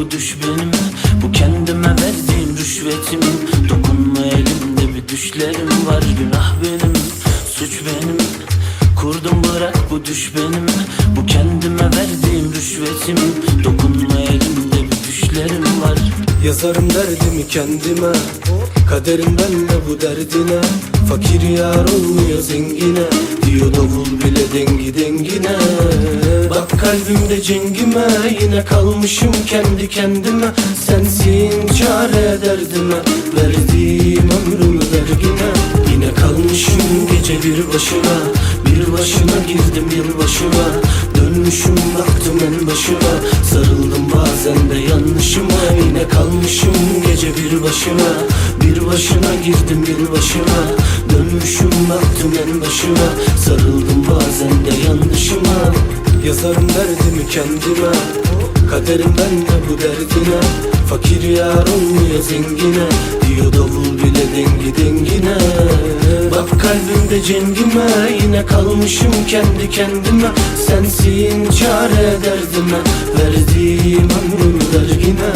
bu düş benim. Bu kendime verdiğim rüşvetim. Dokunma elimde bir düşlerim var. Günah benim, suç benim Kurdum bırak bu düş benim Bu kendime verdiğim rüşvetim Dokunma elimde bir düşlerim var. Yazarım derdimi kendime. Kaderim benle bu derdine. Fakir yar olmuyor zengine. Diyor davul bile dengi dengine. Bak kalbimde cengime. Yine kalmışım kendi kendime. Sensin çare derdime. Verdiğim ömrümü vergine. Yine kalmışım gece bir başına Bir başına girdim yılbaşına Dönmüşüm baktım en başına Sarıldım bazen de yanlışıma. Yine kalmışım gece bir başına. Bir başına girdim yılbaşına. Dönmüşüm baktım en başına Sarıldım bazen de yanlışıma. Yazarım derdimi kendime. Kaderim benle bu derdine. Fakir yar olmuyor zengine. Diyor davul kalbimde cengime Yine kalmışım kendi kendime Sensin çare derdime Verdiğim ömrüm vergine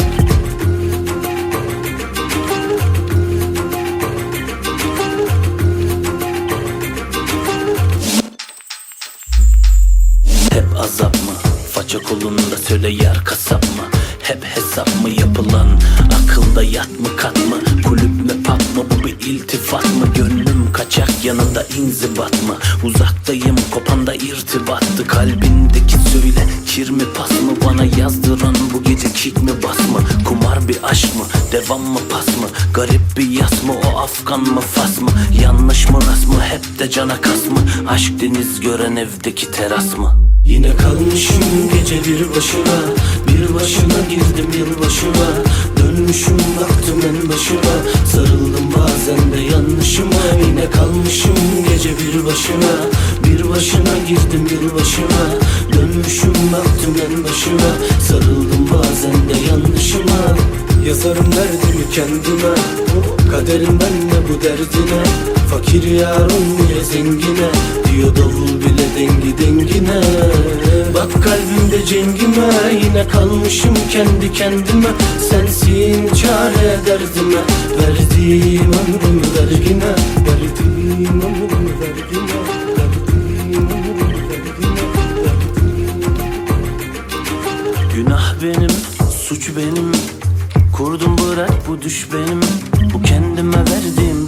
Hep azap mı? Faça kolunda söyle yer kasap mı? Hep hesap mı yapılan? Akılda yat mı kat mı? Kulüp mü pat mı? Bu bir iltifat mı? Gönlüm kaçak yanında inzibat mı? Uzaktayım kopanda irtibattı Kalbindeki söyle kir mi pas mı? Bana yazdıran bu gece kick mi bas mı? Kumar bir aşk mı? Devam mı pas mı? Garip bir yas mı? O Afgan mı Fas mı? Yanlış mı rast mı? Hep de cana kas mı? Aşk deniz gören evdeki teras mı? Yine kalmışım gece bir başına Bir başına girdim yılbaşına Dönmüşüm baktım en başına Sarıldım bazen de yanlışıma Yine kalmışım gece bir başına. Bir başına girdim yılbaşına Dönmüşüm baktım en başına. Sarıldım bazen de yanlışıma. Yazarım derdimi kendime. Kaderim benle bu derdine Fakir yar olmuyor zengine Diyor davul bile dengi dengine. Bak kalbimde cengime Yine kalmışım kendi kendime. Sensin çare derdime Verdiğim ömrümü vergine. Verdiğim ömrümü vergine Günah benim, suç benim. Kurdum bırak bu düş benim. Bu kendime verdiğim